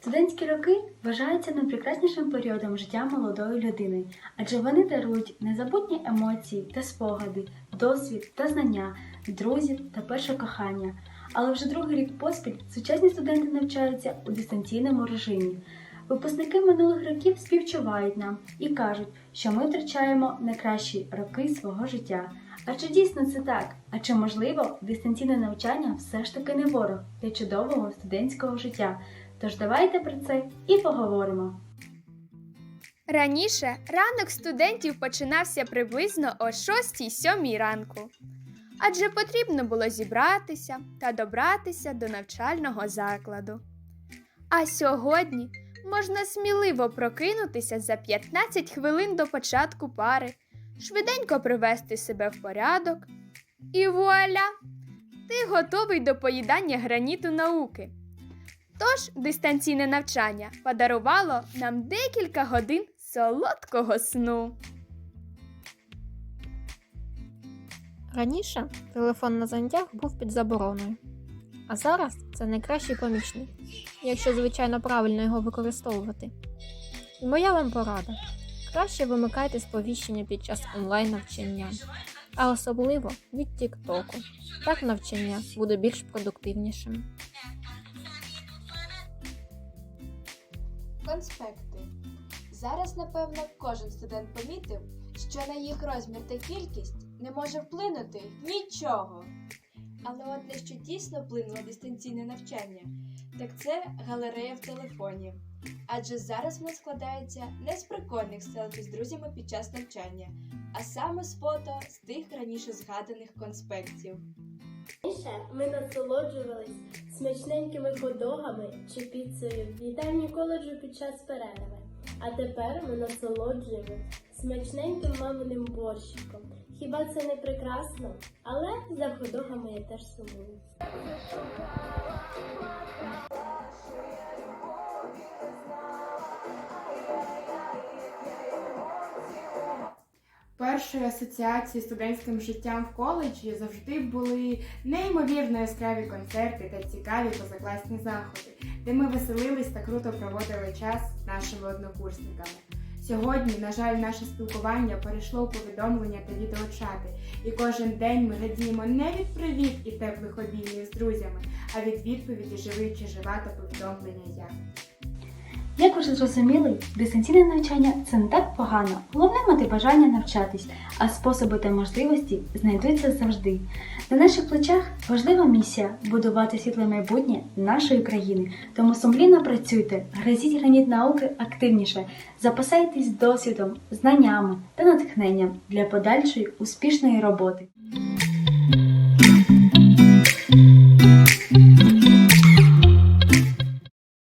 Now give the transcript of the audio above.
Студентські роки вважаються найпрекраснішим періодом життя молодої людини, адже вони дарують незабутні емоції та спогади, досвід та знання, друзів та перше кохання. Але вже другий рік поспіль сучасні студенти навчаються у дистанційному режимі. Випускники минулих років співчувають нам і кажуть, що ми втрачаємо найкращі роки свого життя. А чи дійсно це так? А чи можливо дистанційне навчання все ж таки не ворог для чудового студентського життя? Тож давайте про це і поговоримо. Раніше ранок студентів починався приблизно о 6-7 ранку, адже потрібно було зібратися та добратися до навчального закладу. А сьогодні можна сміливо прокинутися за 15 хвилин до початку пари, швиденько привести себе в порядок, і вуаля! Ти готовий до поїдання граніту науки. Тож дистанційне навчання подарувало нам декілька годин солодкого сну. Раніше телефон на заняттях був під забороною, а зараз це найкращий помічник, якщо, звичайно, правильно його використовувати. І моя вам порада: краще вимикайте сповіщення під час онлайн навчання, а особливо від Тіктоку. Так навчання буде більш продуктивнішим. Конспекти. Зараз, напевно, кожен студент помітив, що на їх розмір та кількість не може вплинути нічого. Але от на що дійсно вплинуло дистанційне навчання, так це галерея в телефоні. Адже зараз вона складається не з прикольних селфі з друзями під час навчання, а саме з фото з тих раніше згаданих конспектів. Ми насолоджувались смачненькими подогами чи піцею в їдальні коледжу під час перерви. А тепер ми насолоджуємо смачненьким маминим борщиком. Хіба це не прекрасно? Але за ходогами я теж сумую. Першою асоціацією з студентським життям в коледжі завжди були неймовірно яскраві концерти та цікаві позакласні заходи, де ми веселились та круто проводили час з нашими однокурсниками. Сьогодні, на жаль, наше спілкування перейшло у повідомлення та відеочати, і кожен день ми радіємо не від привіт і теплих обіймів з друзями, а від відповіді живий чи жива та повідомлення я. Як ви вже зрозуміли, дистанційне навчання це не так погано. Головне мати бажання навчатись, а способи та можливості знайдуться завжди. На наших плечах важлива місія будувати світле майбутнє нашої країни. Тому сумлінно працюйте, гризіть граніт науки активніше, запасайтесь досвідом, знаннями та натхненням для подальшої успішної роботи.